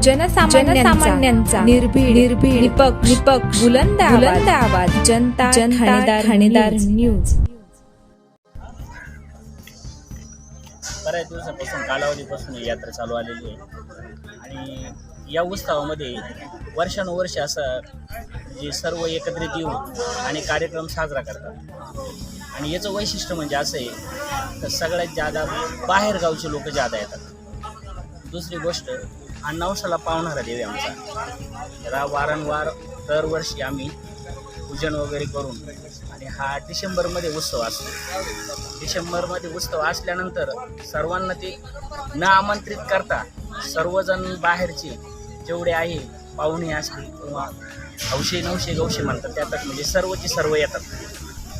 जनसामान्यांचा निर्भीड निर्भीड निपक्ष निपक्ष बुलंद बुलंद आवाज. जनता जनता ठाणेदार न्यूज. बऱ्याच दिवसापासून कालावधीपासून ही यात्रा चालू आलेली आहे. आणि या उत्सवामध्ये वर्षानुवर्ष असं जे सर्व एकत्रित येऊन आणि कार्यक्रम साजरा करतात. आणि याचं वैशिष्ट्य म्हणजे असं आहे तर सगळ्यात जादा बाहेरगावचे लोक जादा येतात. दुसरी गोष्ट हा पावणारा देव आमचा. त्याला वारंवार दरवर्षी आम्ही पूजन वगैरे करून आणि हा डिसेंबरमध्ये उत्सव असतो. डिसेंबरमध्ये उत्सव असल्यानंतर सर्वांना ते न आमंत्रित करता सर्वजण बाहेरचे जेवढे आहे पाहुणे असतील किंवा हौशे नवशे गवशे म्हणतात त्यात म्हणजे सर्वचे सर्व येतात.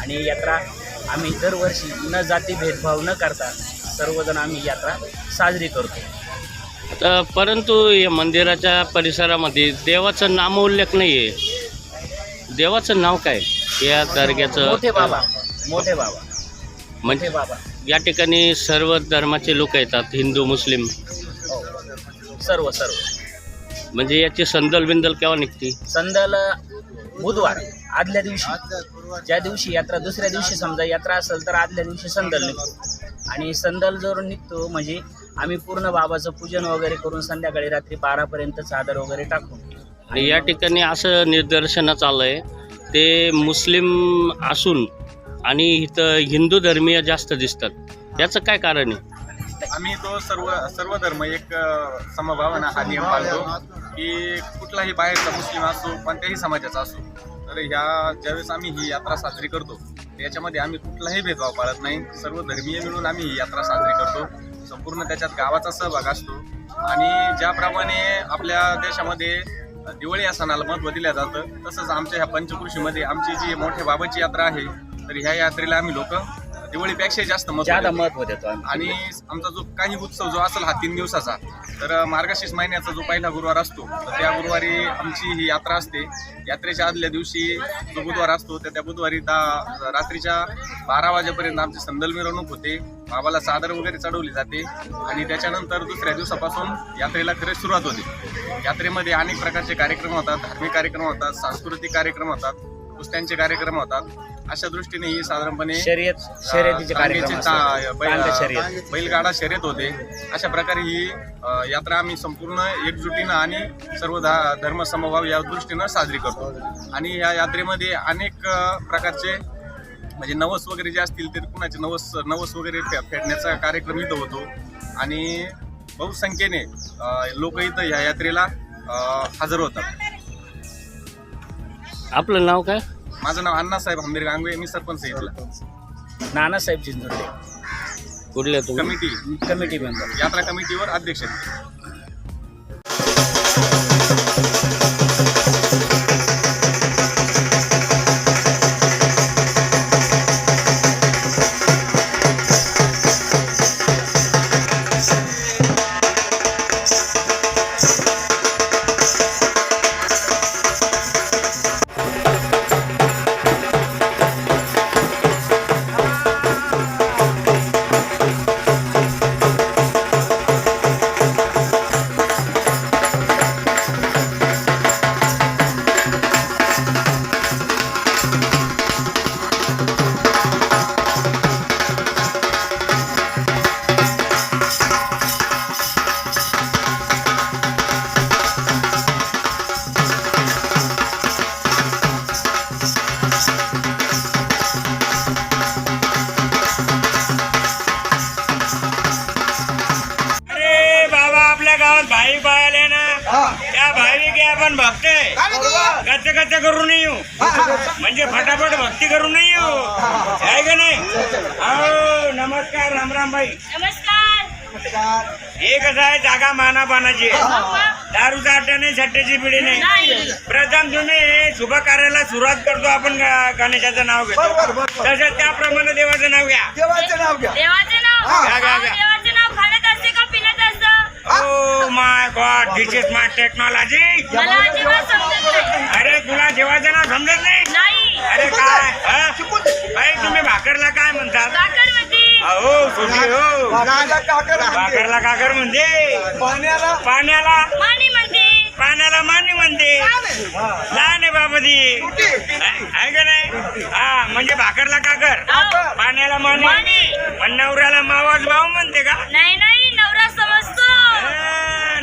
आणि यात्रा आम्ही दरवर्षी न जाती भेदभाव न करता सर्वजण आम्ही यात्रा साजरी करतो. तर परंतु या मंदिराच्या परिसरामध्ये देवाचं नामोल्लेख नाही आहे देवाचं नाव काय? या दर्ग्याचं मोठे बाबा मोठे बाबा. म्हणजे बाबा. या ठिकाणी सर्व धर्माचे लोक येतात हिंदू मुस्लिम. हो. सर्व सर्व. म्हणजे याची संदल बिंदल केव्हा निघते? संदल बुधवार आदल्या दिवशी. ज्या दिवशी यात्रा दुसऱ्या दिवशी समजा यात्रा असेल तर आदल्या दिवशी संदल निघतो. आणि संदल जर निघतो म्हणजे आम्ही पूर्ण बाबाचं पूजन वगैरे करून संध्याकाळी रात्री बारापर्यंत चादर वगैरे आणि या ठिकाणी असं निदर्शनात आलं आहे ते मुस्लिम असून आणि इथं हिंदू धर्मीय जास्त दिसतात. त्याचं काय कारण आहे? आम्ही तो सर्व सर्व धर्म एक समभावानं हा नियम पाळतो की कुठलाही बाहेरचा मुस्लिम असो कोणत्याही समाजाचा असो तर ह्या ज्यावेळेस आम्ही ही यात्रा साजरी करतो तर याच्यामध्ये आम्ही कुठलाही भेदभाव पाळत नाही. सर्व धर्मीय मिळून आम्ही ही यात्रा साजरी करतो. संपूर्ण त्याच्यात गावाचा सहभाग असतो आणि ज्याप्रमाणे आपल्या देशामध्ये दिवाळी या सणाला महत्त्व दिलं जातं तसंच आमच्या ह्या पंचकृषीमध्ये आमची जी मोठ्या बाबाची यात्रा आहे तर ह्या यात्रेला आम्ही लोक दिवाळीपेक्षा जास्त महत्त्व ज्यादा देतो. महत्त्व देतो आणि आमचा जो काही उत्सव जो असेल हा तीन दिवसाचा तर मार्गशीर्ष महिन्याचा जो पहिला गुरुवार असतो तर त्या गुरुवारी आमची ही यात्रा असते. यात्रेच्या आदल्या दिवशी जो बुधवार असतो तर त्या बुधवारी दहा रात्रीच्या बारा वाजेपर्यंत आमची संदल मिरवणूक होते. बाबाला चादर वगैरे चढवली जाते आणि त्याच्यानंतर दुसऱ्या दिवसापासून यात्रेला खरंच सुरुवात होते. यात्रेमध्ये अनेक प्रकारचे कार्यक्रम होतात धार्मिक कार्यक्रम होतात सांस्कृतिक कार्यक्रम होतात. कुस्त्यांचे कार्यक्रम होतात. अशा दृष्टीने ही साधारणपणे शर्यत शर्यतीचे कार्यक्रम टांग्याचे असतात. ता- बैल- शर्यत. बैलगाडा शर्यत होते. अशा प्रकारे ही अ, यात्रा आम्ही संपूर्ण एकजुटीनं आणि सर्व धा- धर्म समभाव या दृष्टीनं साजरी करतो. आणि या यात्रेमध्ये अनेक अ, प्रकारचे म्हणजे नवस वगैरे जे असतील ते कुणाचे नवस नवस वगैरे फे- फेडण्याचा कार्यक्रम इथं होतो. आणि बहुसंख्येने लोक इथं ह्या यात्रेला अ, हजर होतात. आपलं नाव काय? माझं नाव अण्णासाहेब हंबीर गांगवे मी सरपंच आहे इथला. नानासाहेब चिंचोडे. कुठल्या तुम्ही? कमिटी. कमिटी मेंबर यात्रा कमिटीवर अध्यक्ष आहे. आपण भक्ते. कच्चे कच्चे करू नाही येऊ म्हणजे फटाफट भक्ती करू नाही येऊ आहे का नाही? हो नमस्कार रामराम भाई. नमस्कार. हे कसं आहे जागा माना पानाची दारूचा अड्डा नाही सट्ट्याची पिढी नाही. प्रथम तुम्ही शुभ कार्याला सुरुवात करतो आपण गणेशाचं नाव घेतो. तसंच त्याप्रमाणे देवाचं नाव घ्या. देवाचं नाव घ्या, घ्या, घ्या. God this is my technology मला अजिबात समजत नाही. अरे तुला देवाचं नाव समजत नाही? नाही. अरे काय? हा? तुम्ही भाकरला काय म्हणतात? म्हणते अहो सुटी हो. भाकरला काकर म्हणजे पाण्याला. माणी म्हणते. पाण्याला मानी म्हणते. लहान आहे. बाबा ती आहे. का नाही? हा म्हणजे भाकरला काकर. पाण्याला मानी. मानी. पण नवऱ्याला मावाज भाऊ म्हणते का? नाही नाही. हा,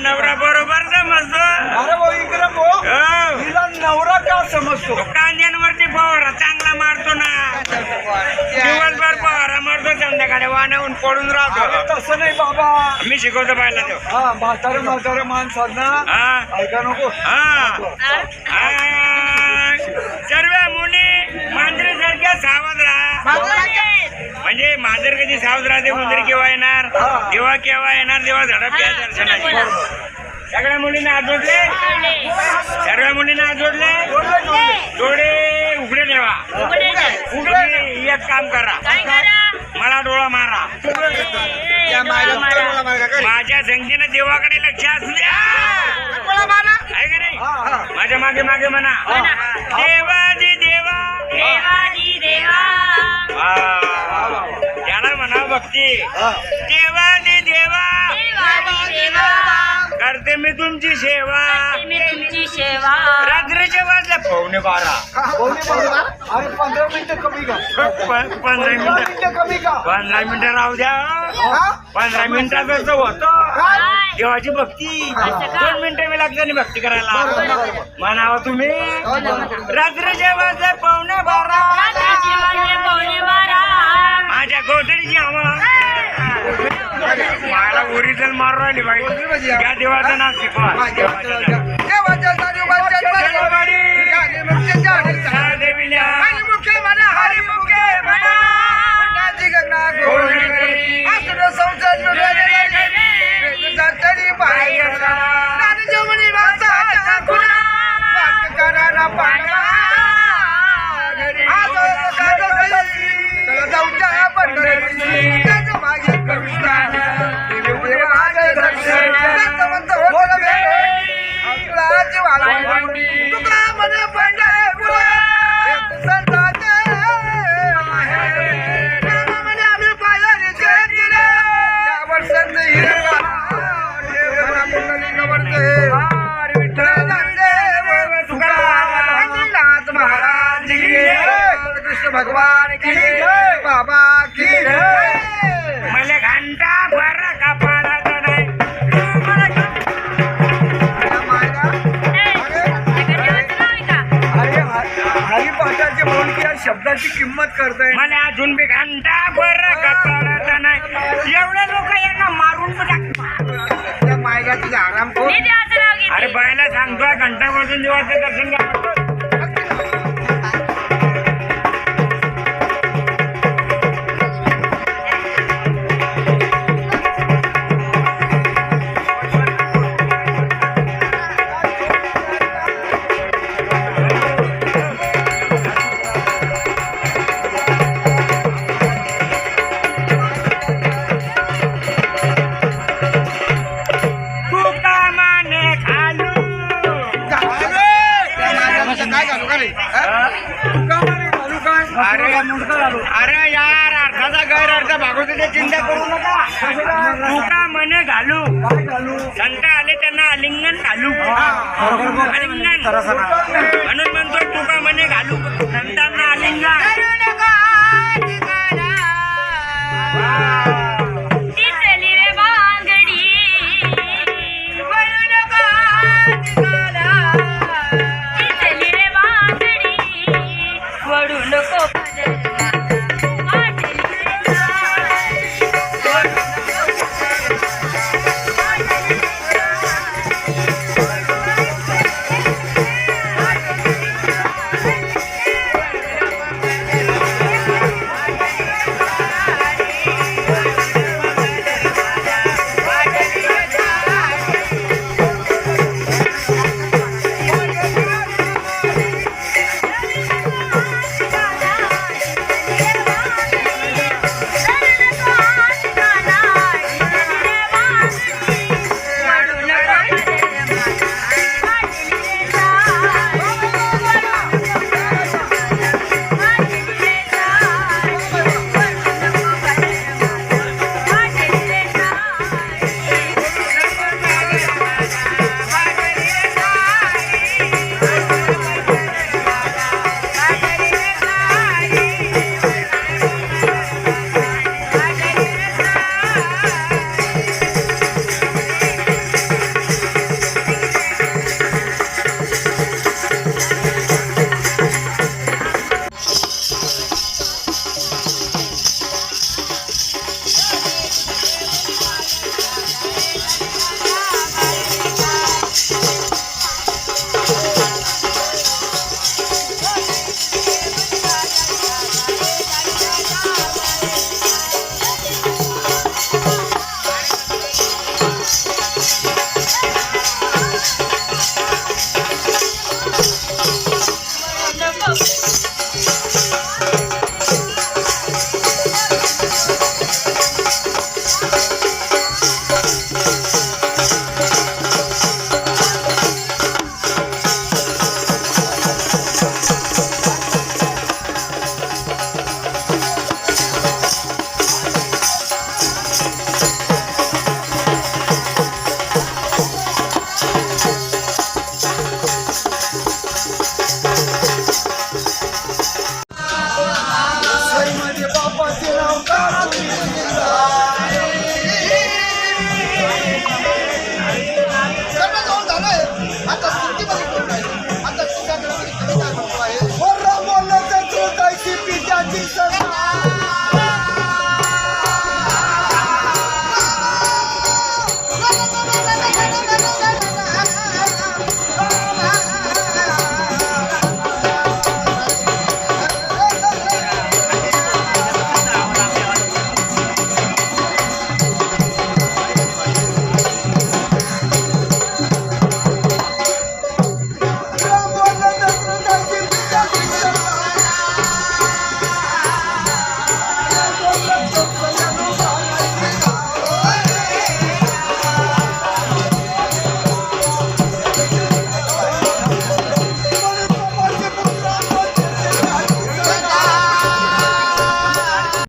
नवरा बरोबर समजतो. अरे भाऊ इकडे भाऊ. हो. हिला नवरा का समजतो? कांद्यांवरती फवारा चांगला मारतो ना. दिवसभर फवारा मारतो संध्याकाळी वानावून पडून अरे राहतो तसं नाही बाबा. मी शिकवतो पाहिला तो. हा म्हातारे म्हातारे माणसांना हा. ऐका नको. हा. सर्व मुली मांजरी सारख्या सावध राहा म्हणजे मांजर कधी सावध राहते मुंजरी केव्हा येणार? तेव्हा केव्हा येणार तेव्हा झडप दर्शनाची. सगळ्या मुलींना हात जोडले? सर्व मुलींना हात जोडले? डोळे उघडे ठेवा. उघडे एक काम करा. मला डोळा मारा. माझ्या संख्येनं देवाकडे लक्ष असू द्या. आहे का नाही? माझ्या मागे मागे म्हणा. देवा. देवादी देवा. वा. त्याला म्हणा भक्ती. देवा. देवादी देवा. करते मी तुमची सेवा. मी तुमची सेवा. रात्रीच्या वाजल्या पावणे बारा? अरे पंधरा मिनिटं कमी का प- पंधरा पंधरा मिनिटं. मिनिटं कमी का पंधरा मिनिटं राहू द्या. हा? पंधरा मिनिटाचं होतं काय? देवाची भक्ती? दोन मिनिटं मी लागते आणि भक्ती करायला. म्हणावं तुम्ही रात्रीच्या वाजल्या पावणे बारा. माझ्या गोठडीची हवा मला ओरिजिनल मारू राहिली शब्दाची किंमत करताय. मला अजून बी घंटा भर कपाळाचा नाही. एवढे लोक यांना मारून मायला तुझा आराम अरे बायला सांगतोय घंटा वाजून देवाचं दर्शन अरे अरे यार अर्थाचा गैरअर्थ भागवते चिंता करू नका. तुका मने घालू. संत आले त्यांना आलिंगन घालू. आलिंगन. म्हणून म्हणतो तुका मने घालू. संतांना आलिंगन.